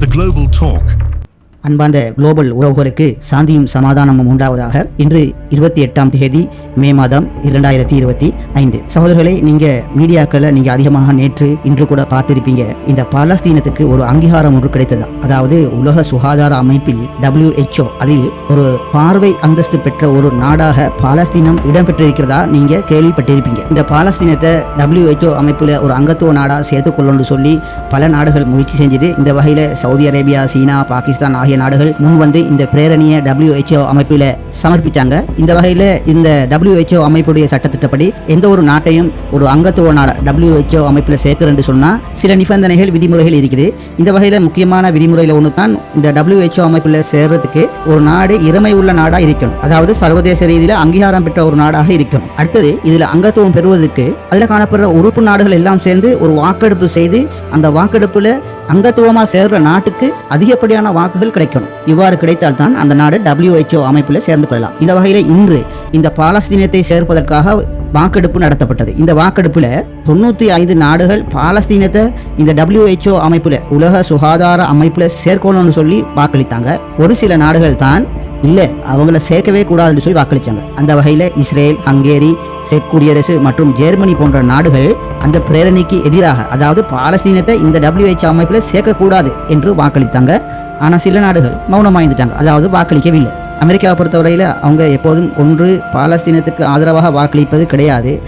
The Global Talk. அன்பார்ந்த global உறவுகளுக்கு சாந்தியும் சமாதானமும் உண்டாவதாக இன்று இருபத்தி எட்டாம் தேதி மே மாதம் இரண்டாயிரத்தி இருபத்தி ஐந்து. சகோதரர்களை நீங்க மீடியாக்களை நீங்க அதிகமாக நேற்று இன்று கூட பார்த்திருப்பீங்க. இந்த பாலஸ்தீனத்துக்கு ஒரு அங்கீகாரம் ஒன்று கிடைத்தது. அதாவது உலக சுகாதார அமைப்பில் டபிள்யூஹெச்ஓ அதில் ஒரு பார்வை அந்தஸ்து பெற்ற ஒரு நாடாக பாலஸ்தீனம் இடம்பெற்றிருக்கிறதா நீங்க கேள்விப்பட்டிருப்பீங்க. இந்த பாலஸ்தீனத்தை டபிள்யூஹெச்ஓ அமைப்பில் ஒரு அங்கத்துவ நாடா சேர்த்துக்கொள்ளணும்னு சொல்லி பல நாடுகள் முயற்சி செஞ்சது. இந்த வகையில் சவுதி அரேபியா சீனா பாகிஸ்தான் ஆகிய நாடுகள் முன் வந்து இந்த பிரேரணியை டபிள்யூஹெச்ஓ அமைப்பில் சமர்ப்பித்தாங்க இந்த வகையில் இந்த டபிள்யூஹெச்ஓ அமைப்புடைய சட்டத்திட்டப்படி எந்த ஒரு நாட்டையும் ஒரு அங்கத்துவ நாடு டபிள்யூஹெச்ஓ அமைப்பில் சேர்க்கிறேன்னு சொன்னால் சில நிபந்தனைகள் விதிமுறைகள் இருக்குது. இந்த வகையில் முக்கியமான விதிமுறையில் ஒன்று தான் இந்த டபிள்யூஹெச்ஓ அமைப்பில் சேர்றதுக்கு ஒரு நாடு இறமை உள்ள நாடாக இருக்கணும். அதாவது சர்வதேச ரீதியில் அங்கீகாரம் பெற்ற ஒரு நாடாக இருக்கணும். அடுத்தது இதில் அங்கத்துவம் பெறுவதற்கு அதில் காணப்படுற உறுப்பு நாடுகள் எல்லாம் சேர்ந்து ஒரு வாக்கெடுப்பு செய்து அந்த வாக்கெடுப்பில் அங்கத்துவமாக சேர்ற நாட்டுக்கு அதிகப்படியான வாக்குகள் கிடைக்கணும். இவ்வாறு கிடைத்தால்தான் அந்த நாடு டபிள்யூஹெச்ஓ அமைப்பில் சேர்ந்து கொள்ளலாம். இந்த வகையில் இன்று இந்த பாலஸ்தீனத்தை சேர்ப்பதற்காக வாக்கெடுப்பு நடத்தப்பட்டது. இந்த வாக்கெடுப்பில் தொண்ணூற்றி ஐந்து நாடுகள் பாலஸ்தீனத்தை இந்த டபிள்யூஹெச்ஓ அமைப்பில் உலக சுகாதார அமைப்பில் சேர்க்கணும்னு சொல்லி வாக்களித்தாங்க. ஒரு சில நாடுகள் தான் இல்லை அவங்கள சேர்க்கவே கூடாதுன்னு சொல்லி வாக்களித்தாங்க அந்த வகையில் இஸ்ரேல் ஹங்கேரி செக் குடியரசு மற்றும் ஜெர்மனி போன்ற நாடுகள் அந்த பிரேரணைக்கு எதிராக அதாவது பாலஸ்தீனத்தை இந்த டபிள்யூஹெச் அமைப்பில் சேர்க்கக்கூடாது என்று வாக்களித்தாங்க. ஆனால் சில நாடுகள் மௌனமாய்ந்துட்டாங்க. அதாவது வாக்களிக்கவில்லை. அமெரிக்காவை பொறுத்தவரையில் அவங்க எப்போதும் ஒன்று பாலஸ்தீனத்துக்கு ஆதரவாக வாக்களிப்பது கிடையாது.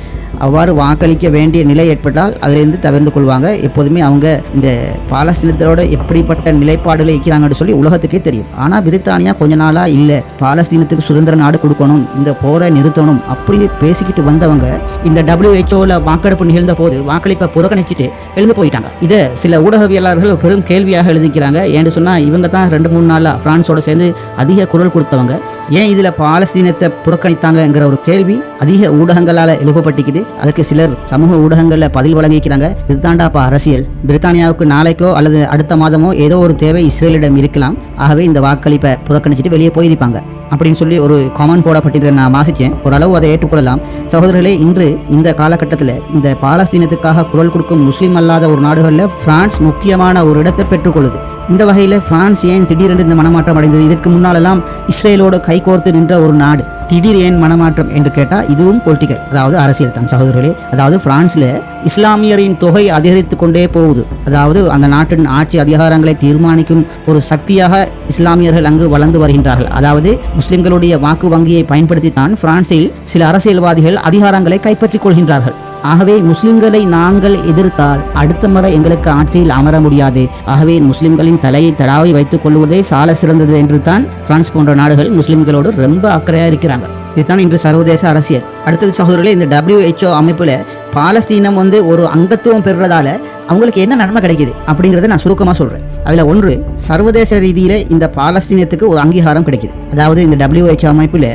அவ்வாறு வாக்களிக்க வேண்டிய நிலை ஏற்பட்டால் அதிலிருந்து தவிர்த்து கொள்வாங்க. எப்போதுமே அவங்க இந்த பாலஸ்தீனத்தோட எப்படிப்பட்ட நிலைப்பாடுகளை இருக்கிறாங்கன்னு சொல்லி உலகத்துக்கே தெரியும். ஆனால் பிரித்தானியா கொஞ்ச நாளாக இல்லை. பாலஸ்தீனத்துக்கு சுதந்திர நாடு கொடுக்கணும் இந்த போரை நிறுத்தணும் அப்படின்னு பேசிக்கிட்டு வந்தவங்க இந்த டபிள்யூஹெச்ஓவில் வாக்கெடுப்பு நிகழ்ந்த போது வாக்களிப்பை புறக்கணிச்சுட்டு எழுந்து போயிட்டாங்க. இதை சில ஊடகவியலாளர்கள் பெரும் கேள்வியாக எழுதிக்கிறாங்க. ஏன்னு சொன்னால் இவங்க தான் ரெண்டு மூணு நாளாக ஃப்ரான்ஸோட சேர்ந்து அதிக குரல் கொடுத்தவங்க. ஏன் இதில் பாலஸ்தீனத்தை புறக்கணித்தாங்கங்கிற ஒரு கேள்வி அதிக ஊடகங்களால் எழுப்பப்பட்டிக்குது அதுக்கு சிலர் சமூக ஊடகங்களில் பதில் வழங்கிக்கிறாங்க. இதுதாண்டாப்பா அரசியல். பிரித்தானியாவுக்கு நாளைக்கோ அல்லது அடுத்த மாதமோ ஏதோ ஒரு தேவை இஸ்ரேலிடம் இருக்கலாம். ஆகவே இந்த வாக்களிப்பை புறக்கணிச்சிட்டு வெளியே போயிருப்பாங்க. அப்படின்னு சொல்லி ஒரு காமன் போடப்பட்டதை நான் வாசித்தேன் ஓரளவு அதை ஏற்றுக்கொள்ளலாம். சகோதரர்களே இன்று இந்த காலகட்டத்தில் இந்த பாலஸ்தீனத்துக்காக குரல் கொடுக்கும் முஸ்லீம் அல்லாத ஒரு நாடுகளில் பிரான்ஸ் முக்கியமான ஒரு இடத்தை பெற்றுக்கொள்ளுது. இந்த வகையில் பிரான்ஸ் ஏன் திடீரென்று இந்த மனமாற்றம் அடைந்தது? இதற்கு முன்னாலெல்லாம் இஸ்ரேலோடு கைகோர்த்து நின்ற ஒரு நாடு திடீர் ஏன் மனமாற்றம் என்று கேட்டால் இதுவும் பொலிட்டிக்கல் அதாவது அரசியல் தான் சகோதரர்களே. அதாவது பிரான்ஸில் இஸ்லாமியரின் தொகை அதிகரித்து கொண்டே போகுது. அதாவது அந்த நாட்டின் ஆட்சி அதிகாரங்களை தீர்மானிக்கும் ஒரு சக்தியாக இஸ்லாமியர்கள் அங்கு வளர்ந்து வருகின்றார்கள். அதாவது முஸ்லிம்களுடைய வாக்கு வங்கியை பயன்படுத்தித்தான் பிரான்சில் சில அரசியல்வாதிகள் அதிகாரங்களை கைப்பற்றிக் கொள்கின்றார்கள். ஆகவே முஸ்லிம்களை நாங்கள் எதிர்த்தால் அடுத்த முறை எங்களுக்கு ஆட்சியில் அமர முடியாது. ஆகவே முஸ்லிம்களின் தலையை தடாவை வைத்துக் கொள்வதே சால சிறந்தது என்று தான் பிரான்ஸ் போன்ற நாடுகள் முஸ்லிம்களோடு ரொம்ப அக்கறையாக இருக்கிறாங்க. இதுதான் இன்று சர்வதேச அரசியல். அடுத்தது சகோதரர்களே இந்த டபிள்யூஹெச்ஓ அமைப்பில் பாலஸ்தீனம் வந்து ஒரு அங்கத்துவம் பெறுறதால அவங்களுக்கு என்ன நன்மை கிடைக்குது அப்படிங்கிறத நான் சுருக்கமாக சொல்கிறேன் அதில் ஒன்று சர்வதேச ரீதியில் இந்த பாலஸ்தீனத்துக்கு ஒரு அங்கீகாரம் கிடைக்குது. அதாவது இந்த டபிள்யூஹெச்ஓ அமைப்பில்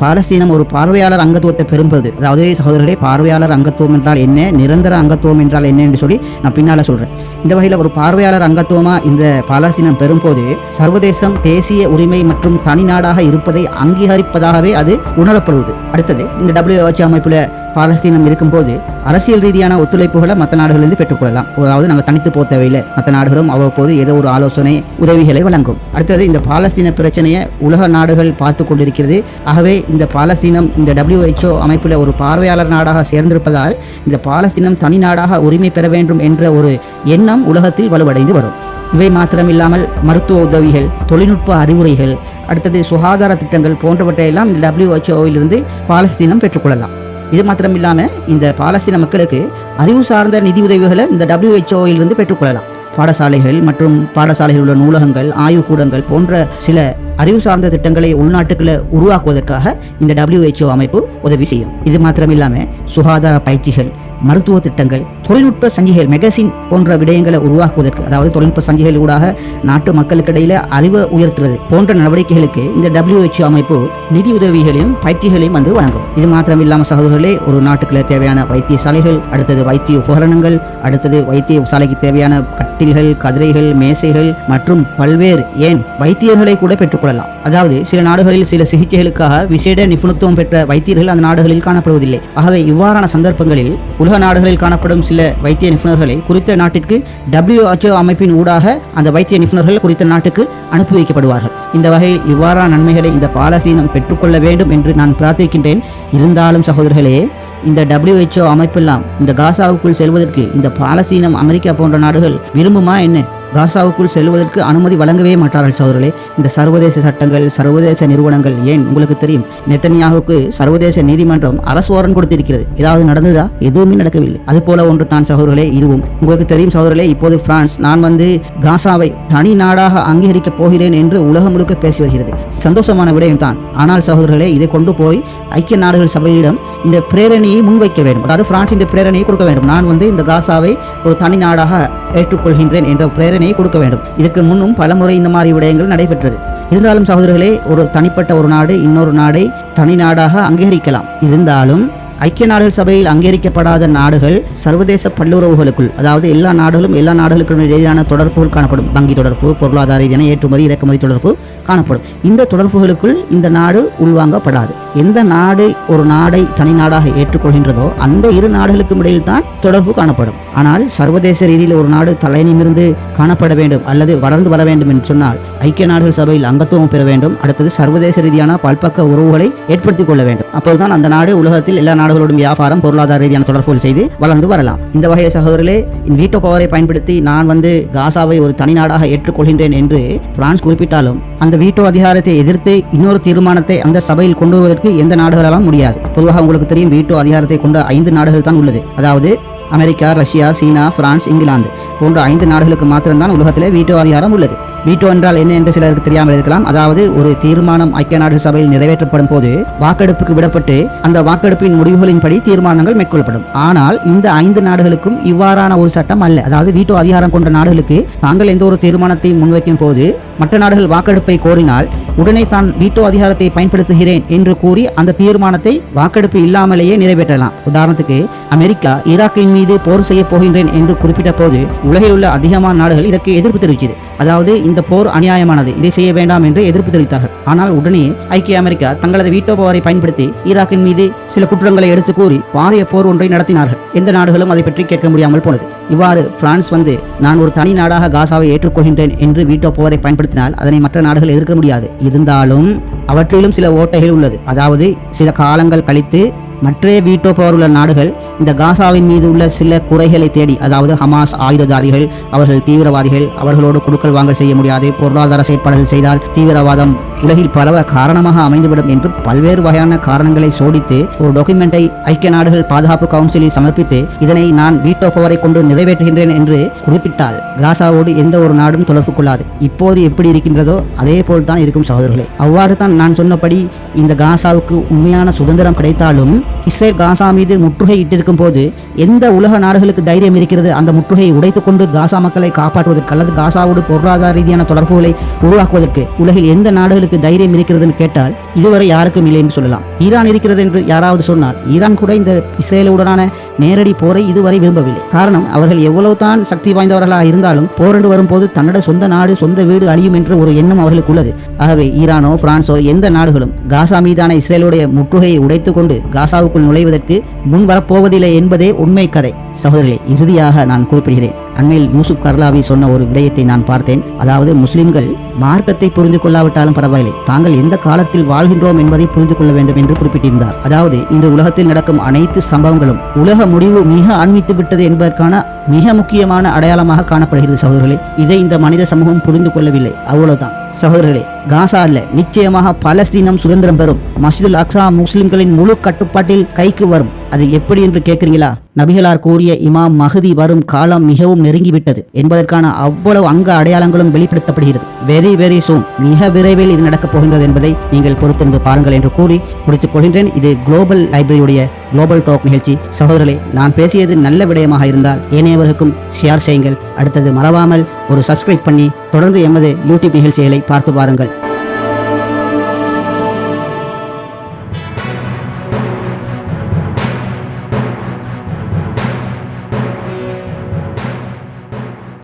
பாலஸ்தீனம் ஒரு பார்வையாளர் அங்கத்துவத்தை பெறும்பது அதாவது சகோதரர்களே பார்வையாளர் அங்கத்துவம் என்றால் என்ன நிரந்தர அங்கத்துவம் என்றால் என்ன என்று சொல்லி நான் பின்னால் சொல்கிறேன் இந்த வகையில் ஒரு பார்வையாளர் அங்கத்துவமாக இந்த பாலஸ்தீனம் பெறும்போது சர்வதேசம் தேசிய உரிமை மற்றும் தனி நாடாக இருப்பதை அங்கீகரிப்பதாகவே அது உணரப்படுவது. அடுத்தது இந்த டபிள்யூஹெச் அமைப்பில் பாலஸ்தீனம் இருக்கும்போது அரசியல் ரீதியான ஒத்துழைப்புகளை மற்ற நாடுகளிலிருந்து பெற்றுக்கொள்ளலாம். அதாவது நாங்கள் தனித்து போக தேவையில்லை. மற்ற நாடுகளும் அவ்வப்போது ஏதோ ஒரு ஆலோசனை உதவிகளை வழங்கும். அடுத்தது இந்த பாலஸ்தீன பிரச்சனையை உலக நாடுகள் பார்த்து கொண்டிருக்கிறது. ஆகவே இந்த பாலஸ்தீனம் இந்த டபிள்யூஹெச்ஓ அமைப்பில் ஒரு பார்வையாளர் நாடாக சேர்ந்திருப்பதால் இந்த பாலஸ்தீனம் தனி நாடாக உரிமை பெற வேண்டும் என்ற ஒரு எண்ணம் உலகத்தில் வலுவடைந்து வரும். இவை மாத்திரமில்லாமல் மருத்துவ உதவிகள் தொழில்நுட்ப அறிவுரைகள் அடுத்தது சுகாதார திட்டங்கள் போன்றவற்றையெல்லாம் இந்த டபிள்யூஹெச்ஓவிலிருந்து பாலஸ்தீனம் பெற்றுக்கொள்ளலாம் இது மாத்திரம் இல்லாமல் இந்த பாலஸ்தீன மக்களுக்கு அறிவு சார்ந்த நிதி உதவிகளை இந்த டபிள்யூஹெச்ஓவிலிருந்து பெற்றுக்கொள்ளலாம். பாடசாலைகள் மற்றும் பாடசாலைகளில் உள்ள நூலகங்கள் ஆய்வுக்கூடங்கள் போன்ற சில அறிவு சார்ந்த திட்டங்களை உள்நாட்டுக்குள்ள உருவாக்குவதற்காக இந்த டபிள்யூஹெச்ஓ அமைப்பு உதவி செய்யும். இது மாத்திரம் இல்லாமல் சுகாதார பயிற்சிகள் மருத்துவ திட்டங்கள் தொழில்நுட்ப சஞ்சிகைகள் மெகசின் போன்ற விடயங்களை உருவாக்குவதற்கு அதாவது தொழில்நுட்ப சஞ்சிகைகள் ஊடாக நாட்டு மக்களுக்கு இடையில அறிவை உயர்த்துறது போன்ற நடவடிக்கைகளுக்கு இந்த டபிள்யூஹெச்ஓ அமைப்பு நிதி உதவிகளையும் பயிற்சிகளையும் வந்து வழங்கும். இது மாத்திரம் இல்லாமல் சகோதரர்களே ஒரு நாட்டுக்குள்ள தேவையான வைத்தியசாலைகள் அடுத்தது வைத்திய உபகரணங்கள் அடுத்தது வைத்திய சாலைக்கு தேவையான கட்டில்கள் கதிரைகள் மேசைகள் மற்றும் பல்வேறு ஏன் வைத்தியர்களை கூட பெற்றுக்கொள்ளலாம். அதாவது சில நாடுகளில் சில சிகிச்சைகளுக்காக விசேட நிபுணத்துவம் பெற்ற வைத்தியர்கள் அந்த நாடுகளில் காணப்படுவதில்லை. ஆகவே இவ்வாறான சந்தர்ப்பங்களில் உலக நாடுகளில் காணப்படும் சில சில வைத்திய நிபுணர்களை குறித்த நாட்டிற்கு டபிள்யூஹெச்ஓ அமைப்பின் ஊடாக அந்த வைத்திய நிபுணர்கள் குறித்த நாட்டுக்கு அனுப்பி வைக்கப்படுவார்கள். இந்த வகையில் இவ்வாறான நன்மைகளை இந்த பாலஸ்தீனம் பெற்றுக்கொள்ள வேண்டும் என்று நான் பிரார்த்திக்கின்றேன். இருந்தாலும் சகோதரர்களே இந்த டபிள்யூஹெச்ஓ அமைப்பெல்லாம் இந்த காசாவுக்குள் செல்வதற்கு இந்த பாலஸ்தீனம் அமெரிக்கா போன்ற நாடுகள் விரும்புமா என்ன? காசாவுக்குள் செல்வதற்கு அனுமதி வழங்கவே மாட்டார்கள் சகோதரர்களே. இந்த சர்வதேச சட்டங்கள் சர்வதேச நிறுவனங்கள் ஏன் உங்களுக்கு தெரியும்? நெத்தனியாவுக்கு சர்வதேச நீதிமன்றம் அரசு வாரன் கொடுத்திருக்கிறது. ஏதாவது நடந்ததா? எதுவுமே நடக்கவில்லை. அது போல ஒன்று தான் சகோதரர்களே இதுவும். உங்களுக்கு தெரியும் சகோதரர்களே இப்போது பிரான்ஸ் நான் வந்து காசாவை தனி நாடாக அங்கீகரிக்கப் போகிறேன் என்று உலகம் முழுக்க பேசி வருகிறது. சந்தோஷமான விடயம் தான் ஆனால் சகோதரர்களே இதை கொண்டு போய் ஐக்கிய நாடுகள் சபையிடம் இந்த பிரேரணையை முன்வைக்க வேண்டும். அதாவது பிரான்ஸ் இந்த பிரேரணையை கொடுக்க வேண்டும். நான் வந்து இந்த காசாவை ஒரு தனி நாடாக ஏற்றுக்கொள்கின்றேன் என்ற பிரேரணை தண்டனையை கொடுக்க வேண்டும். இதற்கு முன்னும் பலமுறை இந்த மாதிரி விடயங்கள் நடைபெற்றது. இருந்தாலும் சகோதரர்களே ஒரு தனிப்பட்ட ஒரு நாடு இன்னொரு நாடை தனி நாடாக அங்கீகரிக்கலாம். இருந்தாலும் ஐக்கிய நாடுகள் சபையில் அங்கீகரிக்கப்படாத நாடுகள் சர்வதேச பல்லுறவுகளுக்குள் அதாவது எல்லா நாடுகளும் எல்லா நாடுகளுக்கும் இடையிலான தொடர்புகள் காணப்படும். வங்கி தொடர்பு பொருளாதார ரீதியான ஏற்றுமதி இறக்குமதி தொடர்பு காணப்படும். இந்த தொடர்புகளுக்குள் இந்த நாடு உள்வாங்கப்படாது. எந்த நாடு ஒரு நாடை தனி நாடாக ஏற்றுக்கொள்கின்றதோ அந்த இரு நாடுகளுக்கும் இடையில் தான் தொடர்பு காணப்படும். ஆனால் சர்வதேச ரீதியில் ஒரு நாடு தலைநிமிர்ந்து காணப்பட வேண்டும் அல்லது வளர்ந்து வர வேண்டும் என்று சொன்னால் ஐக்கிய நாடுகள் சபையில் அங்கத்துவம் பெற வேண்டும். அடுத்தது சர்வதேச ரீதியான பல்பக்க உறவுகளை ஏற்படுத்திக் கொள்ள வேண்டும். அப்போதுதான் அந்த நாடு உலகத்தில் எல்லா நாடுகளோடும் வியாபாரம் பொருளாதார ரீதியான தொடர்புகள் செய்து வளர்ந்து வரலாம். இந்த வகையை சகோதரர்களே இந்த வீட்டோ பவரை பயன்படுத்தி நான் வந்து காசாவை ஒரு தனி நாடாக ஏற்றுக்கொள்கின்றேன் என்று பிரான்ஸ் குறிப்பிட்டாலும் அந்த வீட்டோ அதிகாரத்தை எதிர்த்து இன்னொரு தீர்மானத்தை அந்த சபையில் கொண்டு வருவதற்கு எந்த நாடுகளாலும் முடியாது. பொதுவாக உங்களுக்கு தெரியும் வீட்டோ அதிகாரத்தை கொண்ட ஐந்து நாடுகள் தான் உள்ளது. அதாவது America Russia China France England போன்ற ஐந்து நாடுகளுக்கு மாத்திரம்தான் உலகத்திலே வீட்டோ அதிகாரம் உள்ளது. வீட்டோ என்றால் என்ன என்று சிலருக்கு தெரியாமல் இருக்கலாம். அதாவது ஒரு தீர்மானம் ஐக்கிய நாடுகள் சபையில் நிறைவேற்றப்படும் போது வாக்கெடுப்புக்கு விடப்பட்டு அந்த வாக்கெடுப்பின் முடிவுகளின்படி தீர்மானங்கள் மேற்கொள்ளப்படும். ஆனால் இந்த ஐந்து நாடுகளுக்கும் இவ்வாறான ஒரு சட்டம் அல்ல. அதாவது வீட்டோ அதிகாரம் கொண்ட நாடுகளுக்கு தாங்கள் எந்த ஒரு தீர்மானத்தை முன்வைக்கும் போது மற்ற நாடுகள் வாக்கெடுப்பை கோரினால் உடனே தான் வீட்டோ அதிகாரத்தை பயன்படுத்துகிறேன் என்று கூறி அந்த தீர்மானத்தை வாக்கெடுப்பு இல்லாமலேயே நிறைவேற்றலாம். உதாரணத்துக்கு அமெரிக்கா ஈராக்கின் மீது போர் செய்ய போகின்றேன் என்று குறிப்பிட்ட போது உலகில் உள்ள அதிகமான நாடுகள் இதற்கு எதிர்ப்பு தெரிவித்தது. அதாவது இந்த போர் அநியாயமானது. இதை செய்ய வேண்டாம் என்று எதிர்ப்பு தெரிவித்தார்கள். ஆனால் உடனே ஐக்கிய அமெரிக்கா தங்களது வீட்டோ பவரை பயன்படுத்தி ஈராக்கின் மீது சில குற்றங்களை எடுத்து கூறி வாரிய போர் ஒன்றை நடத்தினார்கள். எந்த நாடுகளும் அதை பற்றி கேட்க முடியாமல் போனது. இவ்வாறு பிரான்ஸ் வந்து நான் ஒரு தனி நாடாக காசாவை ஏற்றுக்கொள்கின்றேன் என்று வீட்டோ போரை பயன்படுத்தினால் அதனை மற்ற நாடுகள் எதிர்க்க முடியாது. இருந்தாலும் அவற்றிலும் சில ஓட்டைகள் உள்ளது. அதாவது சில காலங்கள் கழித்து மற்ற வீட்டோ பவர் உள்ள நாடுகள் இந்த காசாவின் மீது உள்ள சில குறைகளை தேடி அதாவது ஹமாஸ் ஆயுததாரிகள் அவர்கள் தீவிரவாதிகள் அவர்களோடு குடுக்கல் வாங்கல் செய்ய முடியாது பொருளாதார செயற்பாடுகள் செய்தால் தீவிரவாதம் உலகில் பரவ காரணமாக அமைந்துவிடும் என்று பல்வேறு வகையான காரணங்களை சோடித்து ஒரு டாக்குமெண்டை ஐக்கிய நாடுகள் பாதுகாப்பு கவுன்சிலில் சமர்ப்பித்து இதனை நான் வீட்டோ பவரை கொண்டு நிறைவேற்றுகின்றேன் என்று குறிப்பிட்டால் காசாவோடு எந்த ஒரு நாடும் தொடர்பு கொள்ளாது இப்போது எப்படி இருக்கின்றதோ அதே போல் தான் இருக்கும் சகோதரர்களே. அவ்வாறு தான் நான் சொன்னபடி இந்த காசாவுக்கு உண்மையான சுதந்திரம் கிடைத்தாலும் இஸ்ரேல் காசா மீது முற்றுகையிட்டு இட்டிருக்கும் போது எந்த உலக நாடுகளுக்கு தைரியம் இருக்கிறது? அந்த முற்றுகையை உடைத்துக்கொண்டு காசா மக்களை காப்பாற்றுவதற்கு அல்லது காசாவோடு பொருளாதார ரீதியான தொடர்புகளை உருவாக்குவதற்கு உலகில் எந்த நாடுகளுக்கு தைரியம் இருக்கிறதுன்னு கேட்டால் இதுவரை யாருக்கும் இல்லை என்று சொல்லலாம். ஈரான் இருக்கிறது என்று யாராவது சொன்னால் ஈரான் கூட இந்த இஸ்ரேலுடனான நேரடி போரை இதுவரை விரும்பவில்லை. காரணம் அவர்கள் எவ்வளவு தான் சக்தி வாய்ந்தவர்களாக இருந்தாலும் போரண்டு வரும்போது தன்னோட சொந்த நாடு சொந்த வீடு அழியும் என்ற ஒரு எண்ணம் அவர்களுக்கு உள்ளது. ஆகவே ஈரானோ பிரான்சோ எந்த நாடுகளும் காசா மீதான இஸ்ரேலுடைய முற்றுகையை உடைத்துக்கொண்டு காசாவுக்குள் நுழைவதற்கு முன் வரப்போவது வரப்போவதில்லை என்பதே உண்மை கதை. சகோதரர்களே இறுதியாக நான் குறிப்பிடுகிறேன். அண்மையில் யூசுப் கர்லாவி சொன்ன ஒரு விடயத்தை நான் பார்த்தேன். அதாவது முஸ்லிம்கள் மார்க்கத்தை புரிந்து கொள்ளாவிட்டாலும் பரவாயில்லை. தாங்கள் எந்த காலத்தில் வாழ்கின்றோம் என்பதை புரிந்து கொள்ள வேண்டும் என்று குறிப்பிட்டிருந்தார். அதாவது இந்த உலகத்தில் நடக்கும் அனைத்து சம்பவங்களும் உலக முடிவு மிக ஆன்மித்து விட்டது என்பதற்கான மிக முக்கியமான அடையாளமாக காணப்படுகிறது சகோதரர்களே இதை இந்த மனித சமூகம் புரிந்து கொள்ளவில்லை. அவ்வளவுதான். சகோதரர்களே காசா அல்ல நிச்சயமாக பலஸ்தீனம் சுதந்திரம் பெறும். மஸ்ஜிதுல் அக்ஸா முஸ்லிம்களின் முழு கட்டுப்பாட்டில் கைக்கு வரும். அது எப்படி என்று கேட்கிறீங்களா நபிகளார் கூறிய இமாம் மஹதி வரும் காலம் மிகவும் நெருங்கிவிட்டது என்பதற்கான அவ்வளவு அங்க அடையாளங்களும் வெளிப்படுத்தப்படுகிறது. வெரி வெரி சூன் மிக விரைவில் இது நடக்கப் போகின்றது என்பதை நீங்கள் பொறுத்திருந்து பாருங்கள் என்று கூறி முடித்துக் கொள்கின்றேன் இது குளோபல் லைப்ரரியுடைய குளோபல் டாக் நிகழ்ச்சி. சகோதரர்களே நான் பேசியது நல்ல விடயமாக இருந்தால் ஏனையவருக்கும் ஷேர் செய்யுங்கள். அடுத்தது மறவாமல் ஒரு சப்ஸ்கிரைப் பண்ணி தொடர்ந்து எமது யூடியூப் நிகழ்ச்சிகளை பார்த்து பாருங்கள்.